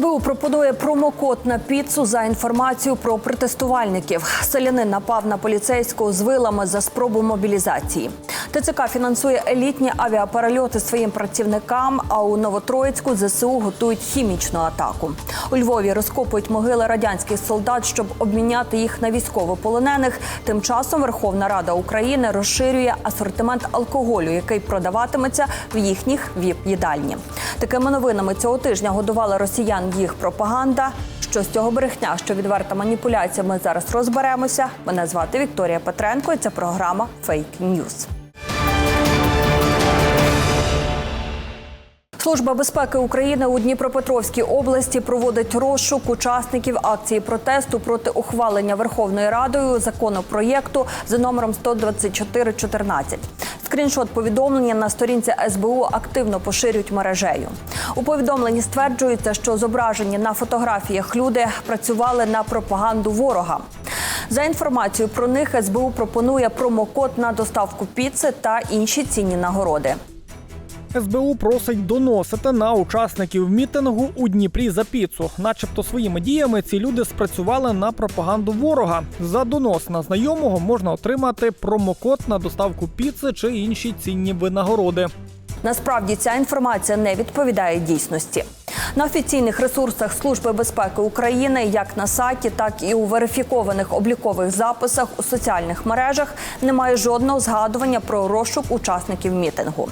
СБУ пропонує промокод на піцу за інформацію про протестувальників. Селянин напав на поліцейського з вилами за спробу мобілізації. ТЦК фінансує елітні авіаперельоти своїм працівникам. А у Новотроїцьку ЗСУ готують хімічну атаку. У Львові розкопують могили радянських солдат, щоб обміняти їх на військовополонених. Тим часом Верховна Рада України розширює асортимент алкоголю, який продаватиметься в їхніх віп-їдальні. Такими новинами цього тижня годувала росіян їх пропаганда. Що з цього брехня, що відверта маніпуляція, ми зараз розберемося. Мене звати Вікторія Петренко. і Це програма Фейк Ньюз. Служба безпеки України у Дніпропетровській області проводить розшук учасників акції протесту проти ухвалення Верховною Радою законопроєкту за номером 12414. Скріншот повідомлення на сторінці СБУ активно поширюють мережею. У повідомленні стверджується, що зображені на фотографіях люди працювали на пропаганду ворога. За інформацією про них СБУ пропонує промокод на доставку піци та інші цінні нагороди. СБУ просить доносити на учасників мітингу у Дніпрі за піцу, начебто своїми діями ці люди спрацювали на пропаганду ворога. За донос на знайомого можна отримати промокод на доставку піци чи інші цінні винагороди. Насправді ця інформація не відповідає дійсності. На офіційних ресурсах Служби безпеки України, як на сайті, так і у верифікованих облікових записах у соціальних мережах, немає жодного згадування про розшук учасників мітингу.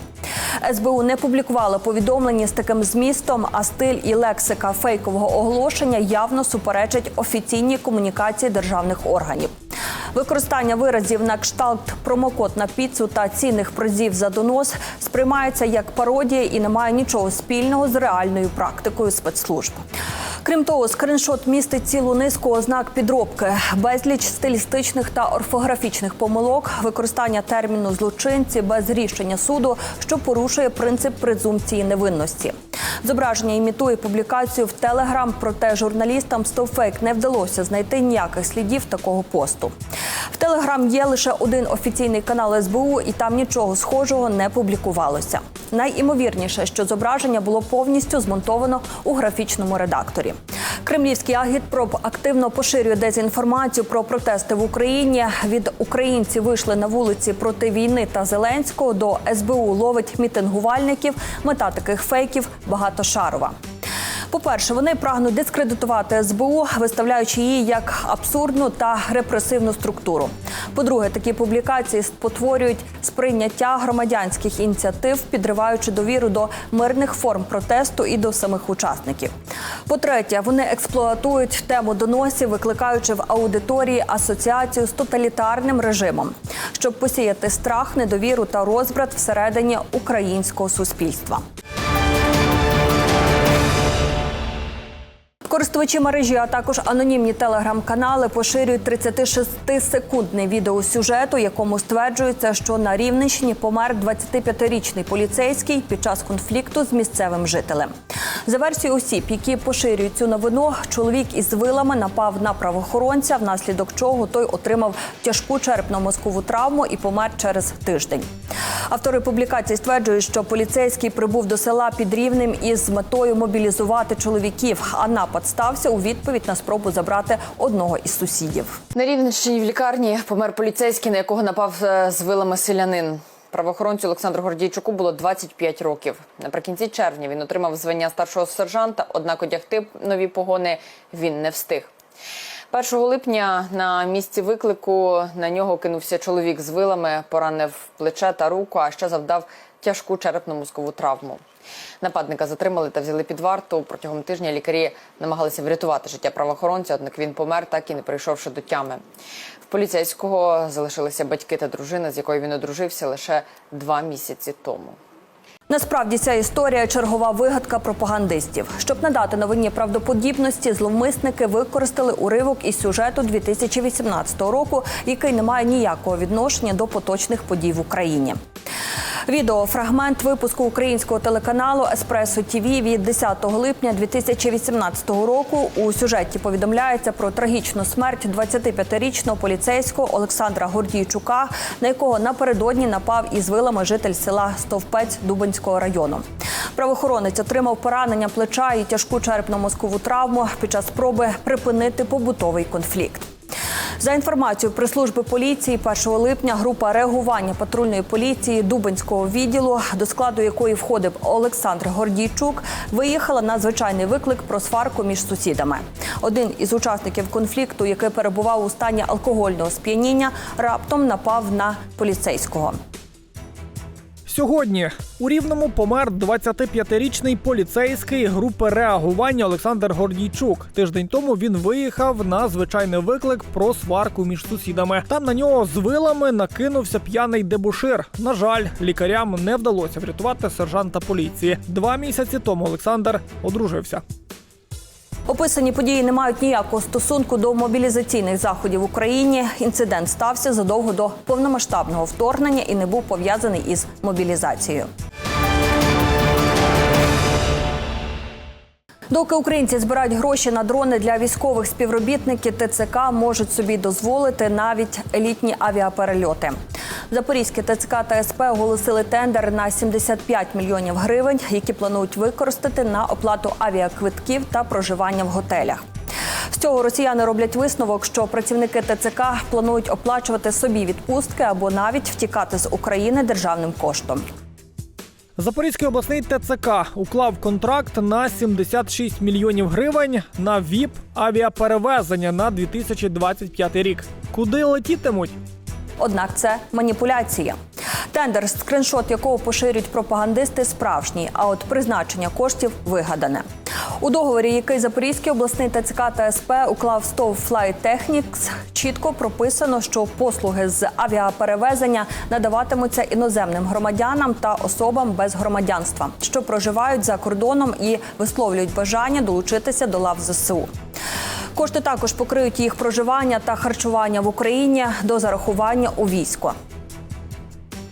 СБУ не публікувала повідомлення з таким змістом, а стиль і лексика фейкового оголошення явно суперечать офіційній комунікації державних органів. Використання виразів на кшталт промокод на піцу та цінних призів за донос сприймається як пародія і не має нічого спільного з реальною практикою спецслужб. Крім того, скриншот містить цілу низку ознак підробки, безліч стилістичних та орфографічних помилок, використання терміну злочинці без рішення суду, що порушує принцип презумпції невинності. Зображення імітує публікацію в Телеграм, проте журналістам Стовфейк не вдалося знайти ніяких слідів такого посту. В Телеграм є лише один офіційний канал СБУ, і там нічого схожого не публікувалося. Найімовірніше, що зображення було повністю змонтовано у графічному редакторі. Кремлівський агітпроп активно поширює дезінформацію про протести в Україні. Від українців вийшли на вулиці проти війни та Зеленського до СБУ ловить мітингувальників. Мета таких фейків багатошарова. По-перше, вони прагнуть дискредитувати СБУ, виставляючи її як абсурдну та репресивну структуру. По-друге, такі публікації спотворюють сприйняття громадянських ініціатив, підриваючи довіру до мирних форм протесту і до самих учасників. По-третє, вони експлуатують тему доносів, викликаючи в аудиторії асоціацію з тоталітарним режимом, щоб посіяти страх, недовіру та розбрат всередині українського суспільства. Користувачі мережі, а також анонімні телеграм-канали поширюють 36-секундний відеосюжет, у якому стверджується, що на Рівненщині помер 25-річний поліцейський під час конфлікту з місцевим жителем. За версією осіб, які поширюють цю новину, чоловік із вилами напав на правоохоронця, внаслідок чого той отримав тяжку черепно-мозкову травму і помер через тиждень. Автори публікації стверджують, що поліцейський прибув до села під рівнем із метою мобілізувати чоловіків. А напад стався у відповідь на спробу забрати одного із сусідів. На Рівненщині в лікарні помер поліцейський, на якого напав е, з вилами селянин. Правоохоронцю Олександру Гордійчуку було 25 років. Наприкінці червня він отримав звання старшого сержанта, однак одягти нові погони він не встиг. 1 липня на місці виклику на нього кинувся чоловік з вилами, поранив плече та руку, а ще завдав тяжку черепно-мозкову травму. Нападника затримали та взяли під варту. Протягом тижня лікарі намагалися врятувати життя правоохоронця, однак він помер, так і не прийшовши до тями. В поліцейського залишилися батьки та дружина, з якою він одружився лише два місяці тому. Насправді ця історія чергова вигадка пропагандистів. Щоб надати новині правдоподібності, зловмисники використали уривок із сюжету 2018 року, який не має ніякого відношення до поточних подій в Україні. Відеофрагмент випуску українського телеканалу Еспресо ТІВІ від 10 липня 2018 року. У сюжеті повідомляється про трагічну смерть 25-річного поліцейського Олександра Гордійчука, на якого напередодні напав із вилами житель села Стовпець Дубинського району. Правоохоронець отримав поранення плеча і тяжку черепно-мозкову травму під час спроби припинити побутовий конфлікт. За інформацією прес-служби поліції, 1 липня група реагування патрульної поліції Дубенського відділу, до складу якої входив Олександр Гордійчук, виїхала на звичайний виклик про сварку між сусідами. Один із учасників конфлікту, який перебував у стані алкогольного сп'яніння, раптом напав на поліцейського. Сьогодні у Рівному помер 25-річний поліцейський групи реагування Олександр Гордійчук. Тиждень тому він виїхав на звичайний виклик про сварку між сусідами. Там на нього з вилами накинувся п'яний дебушир. На жаль, лікарям не вдалося врятувати сержанта поліції. Два місяці тому Олександр одружився. Описані події не мають ніякого стосунку до мобілізаційних заходів в Україні. Інцидент стався задовго до повномасштабного вторгнення і не був пов'язаний із мобілізацією. Доки українці збирають гроші на дрони для військових співробітники ТЦК можуть собі дозволити навіть елітні авіаперельоти. Запорізьке ТЦК та СП оголосили тендер на 75 мільйонів гривень, які планують використати на оплату авіаквитків та проживання в готелях. З цього росіяни роблять висновок, що працівники ТЦК планують оплачувати собі відпустки або навіть втікати з України державним коштом. Запорізький обласний ТЦК уклав контракт на 76 мільйонів гривень на ВІП авіаперевезення на 2025 рік. Куди летітимуть? Однак це маніпуляція. Тендер, скриншот якого поширюють пропагандисти, справжній, а от призначення коштів вигадане. У договорі, який Запорізький обласний ТЦК та СП уклав Stove Flight Technics, чітко прописано, що послуги з авіаперевезення надаватимуться іноземним громадянам та особам без громадянства, що проживають за кордоном і висловлюють бажання долучитися до лав ЗСУ. Кошти також покриють їх проживання та харчування в Україні до зарахування у військо.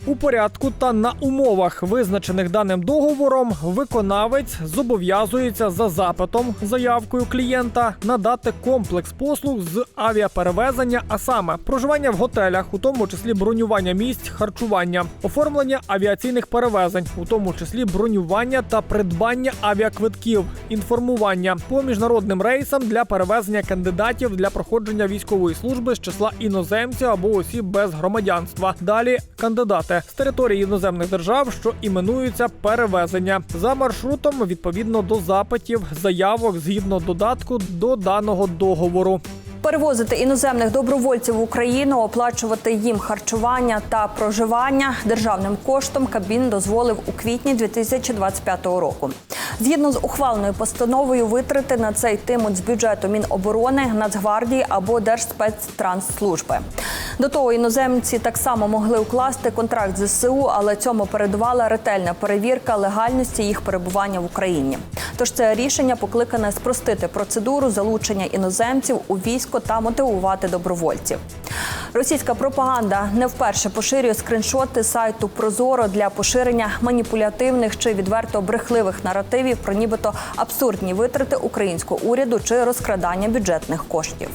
У порядку та на умовах, визначених даним договором, виконавець зобов'язується за запитом заявкою клієнта надати комплекс послуг з авіаперевезення, а саме проживання в готелях, у тому числі бронювання місць, харчування, оформлення авіаційних перевезень, у тому числі бронювання та придбання авіаквитків, інформування по міжнародним рейсам для перевезення кандидатів для проходження військової служби з числа іноземців або осіб без громадянства. Далі кандидати з території іноземних держав, що іменуються перевезення за маршрутом відповідно до запитів, заявок згідно додатку до даного договору. Перевозити іноземних добровольців в Україну, оплачувати їм харчування та проживання державним коштом Кабмін дозволив у квітні 2025 року. Згідно з ухваленою постановою, витрати на це йтимуть з бюджету Міноборони, Нацгвардії або Держспецтрансслужби. До того іноземці так само могли укласти контракт з ЗСУ, але цьому передувала ретельна перевірка легальності їх перебування в Україні. Тож це рішення покликане спростити процедуру залучення іноземців у військо та мотивувати добровольців. Російська пропаганда не вперше поширює скриншоти сайту Прозоро для поширення маніпулятивних чи відверто брехливих наративів про нібито абсурдні витрати українського уряду чи розкрадання бюджетних коштів.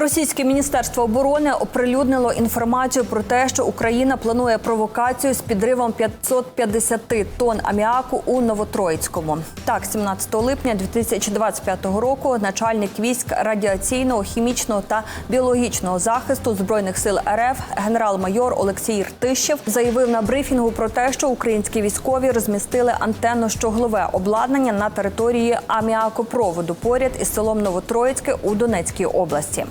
Російське міністерство оборони оприлюднило інформацію про те, що Україна планує провокацію з підривом 550 тонн аміаку у Новотроїцькому. Так, 17 липня 2025 року начальник військ радіаційного, хімічного та біологічного захисту збройних сил РФ генерал-майор Олексій Ртищев заявив на брифінгу про те, що українські військові розмістили антенно-щоглове обладнання на території аміакопроводу поряд із селом Новотроїцьке у Донецькій області.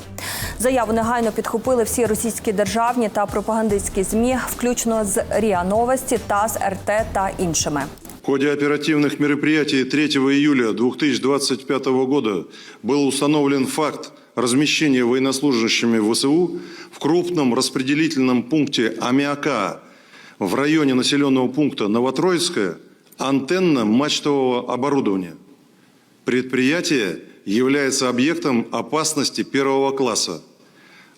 Заяву негайно підхопили всі російські державні та пропагандистські змі, включно з РІА Новості, ТАСС, РТ та іншими. В ходе оперативных мероприятий 3 июля 2025 года был установлен факт размещения военнослужащими ВСУ в крупном распределительном пункте аммиака в районе населенного пункта Новотроицкое антенно-мачтового оборудования. Предприятие является объектом опасности первого класса.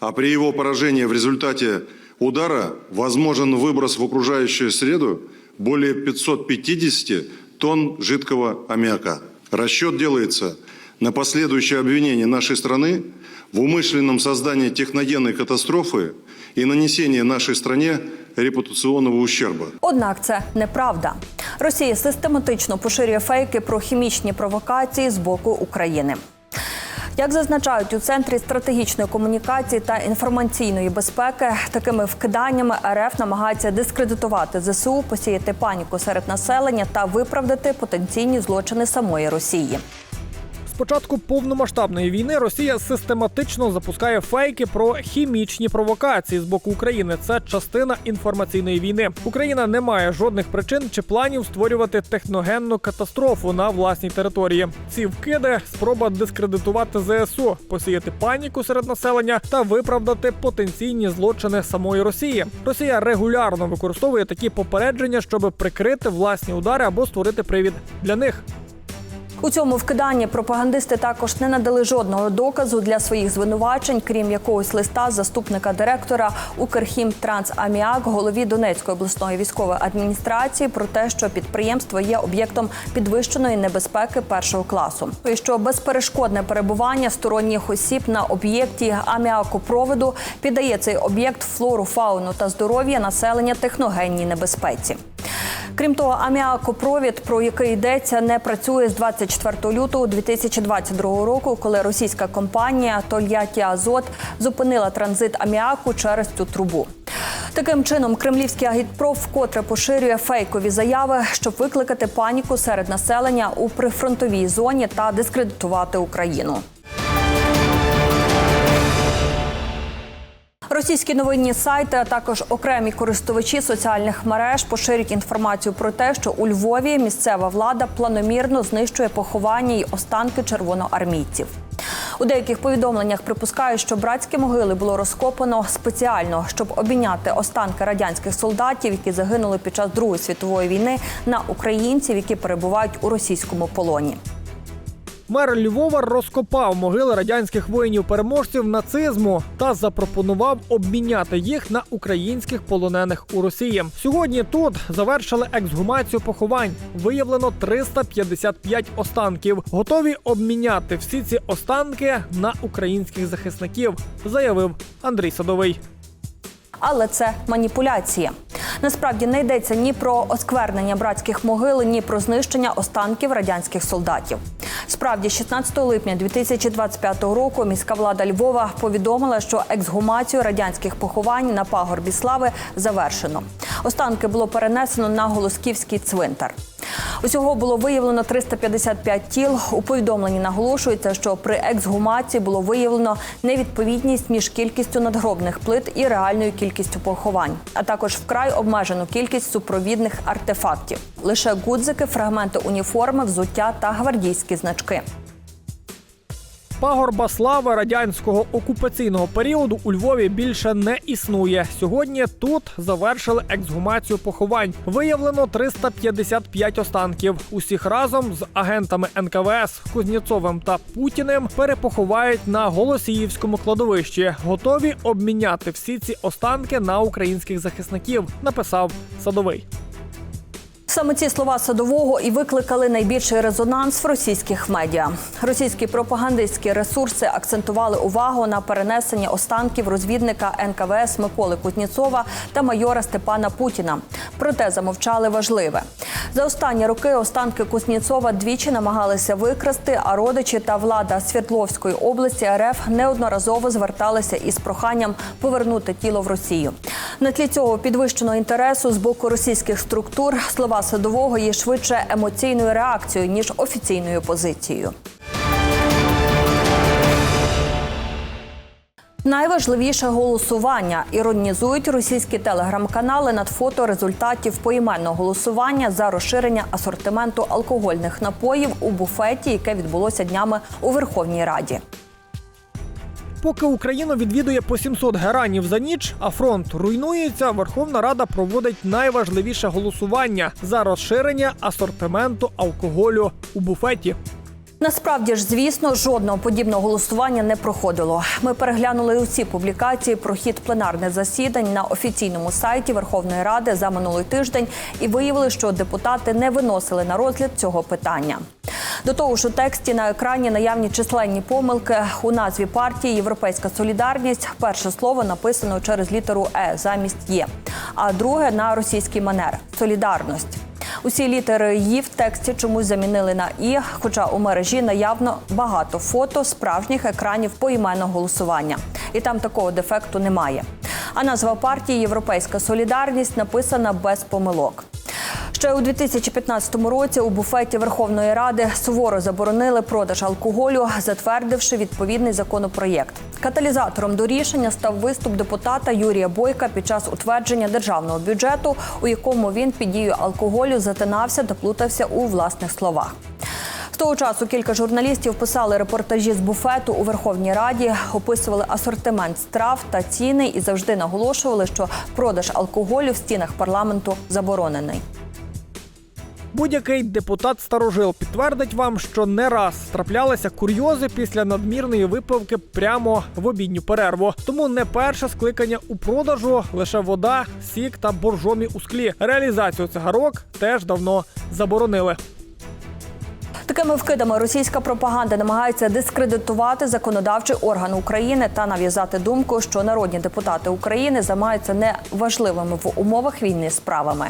а при его поражении в результате удара возможен выброс в окружающую среду более 550 тонн жидкого аммиака. Расчет делается на последующее обвинение нашей страны в умышленном создании техногенной катастрофы и нанесении нашей стране репутационного ущерба. Однак це неправда. Росія систематично поширює фейки про хімічні провокації з боку України. Як зазначають у центрі стратегічної комунікації та інформаційної безпеки, такими вкиданнями РФ намагається дискредитувати ЗСУ, посіяти паніку серед населення та виправдати потенційні злочини самої Росії. Початку повномасштабної війни Росія систематично запускає фейки про хімічні провокації з боку України. Це частина інформаційної війни. Україна не має жодних причин чи планів створювати техногенну катастрофу на власній території. Ці вкиди спроба дискредитувати ЗСУ, посіяти паніку серед населення та виправдати потенційні злочини самої Росії. Росія регулярно використовує такі попередження, щоб прикрити власні удари або створити привід для них. У цьому вкиданні пропагандисти також не надали жодного доказу для своїх звинувачень, крім якогось листа заступника директора Укрхімтрансаміак, голові Донецької обласної військової адміністрації, про те, що підприємство є об'єктом підвищеної небезпеки першого класу, і що безперешкодне перебування сторонніх осіб на об'єкті аміакопроводу піддає цей об'єкт флору, фауну та здоров'я населення техногенній небезпеці. Крім того, аміакопровід, про який йдеться, не працює з 24 лютого 2022 року, коли російська компанія Тольятті Азот зупинила транзит аміаку через цю трубу. Таким чином, кремлівський агітпроф вкотре поширює фейкові заяви, щоб викликати паніку серед населення у прифронтовій зоні та дискредитувати Україну. Російські новинні сайти, а також окремі користувачі соціальних мереж поширюють інформацію про те, що у Львові місцева влада планомірно знищує поховання й останки червоноармійців. У деяких повідомленнях припускають, що братські могили було розкопано спеціально, щоб обміняти останки радянських солдатів, які загинули під час Другої світової війни, на українців, які перебувають у російському полоні. Мер Львова розкопав могили радянських воїнів-переможців нацизму та запропонував обміняти їх на українських полонених у Росії. Сьогодні тут завершили ексгумацію поховань. Виявлено 355 останків. Готові обміняти всі ці останки на українських захисників, заявив Андрій Садовий. Але це маніпуляція. Насправді не йдеться ні про осквернення братських могил, ні про знищення останків радянських солдатів. Справді, 16 липня 2025 року міська влада Львова повідомила, що ексгумацію радянських поховань на пагорбі слави завершено. Останки було перенесено на Голосківський цвинтар. Усього було виявлено 355 тіл. У повідомленні наголошується, що при ексгумації було виявлено невідповідність між кількістю надгробних плит і реальною кількістю поховань, а також вкрай обмежену кількість супровідних артефактів. Лише гудзики, фрагменти уніформи, взуття та гвардійські значки. Пагорба слави радянського окупаційного періоду у Львові більше не існує. Сьогодні тут завершили ексгумацію поховань. Виявлено 355 останків. Усіх разом з агентами НКВС Кузнєцовим та Путіним перепоховають на Голосіївському кладовищі. Готові обміняти всі ці останки на українських захисників. Написав садовий. Саме ці слова садового і викликали найбільший резонанс в російських медіа. Російські пропагандистські ресурси акцентували увагу на перенесення останків розвідника НКВС Миколи Кутніцова та майора Степана Путіна. Проте замовчали важливе. За останні роки останки Кусніцова двічі намагалися викрасти, а родичі та влада Свердловської області РФ неодноразово зверталися із проханням повернути тіло в Росію. На тлі цього підвищеного інтересу з боку російських структур слова садового є швидше емоційною реакцією ніж офіційною позицією. Найважливіше голосування іронізують російські телеграм-канали над фото результатів поіменного голосування за розширення асортименту алкогольних напоїв у буфеті, яке відбулося днями у Верховній Раді. Поки Україну відвідує по 700 геранів за ніч, а фронт руйнується, Верховна Рада проводить найважливіше голосування за розширення асортименту алкоголю у буфеті. Насправді ж, звісно, жодного подібного голосування не проходило. Ми переглянули усі публікації про хід пленарних засідань на офіційному сайті Верховної Ради за минулий тиждень і виявили, що депутати не виносили на розгляд цього питання. До того ж, у тексті на екрані наявні численні помилки у назві партії Європейська солідарність. Перше слово написано через літеру Е замість Є, а друге на російський манер солідарність. Усі літери «і» в тексті чомусь замінили на і, хоча у мережі наявно багато фото справжніх екранів поіменного голосування, і там такого дефекту немає. А назва партії Європейська солідарність написана без помилок. Ще у 2015 році у буфеті Верховної Ради суворо заборонили продаж алкоголю, затвердивши відповідний законопроєкт. Каталізатором до рішення став виступ депутата Юрія Бойка під час утвердження державного бюджету, у якому він під дією алкоголю затинався та плутався у власних словах. Того часу кілька журналістів писали репортажі з буфету у Верховній Раді, описували асортимент страв та ціни і завжди наголошували, що продаж алкоголю в стінах парламенту заборонений. Будь-який депутат старожил підтвердить вам, що не раз траплялися курйози після надмірної випивки прямо в обідню перерву. Тому не перше скликання у продажу лише вода, сік та боржомі у склі. Реалізацію цигарок теж давно заборонили. Такими вкидами російська пропаганда намагається дискредитувати законодавчий орган України та нав'язати думку, що народні депутати України займаються неважливими в умовах війни справами.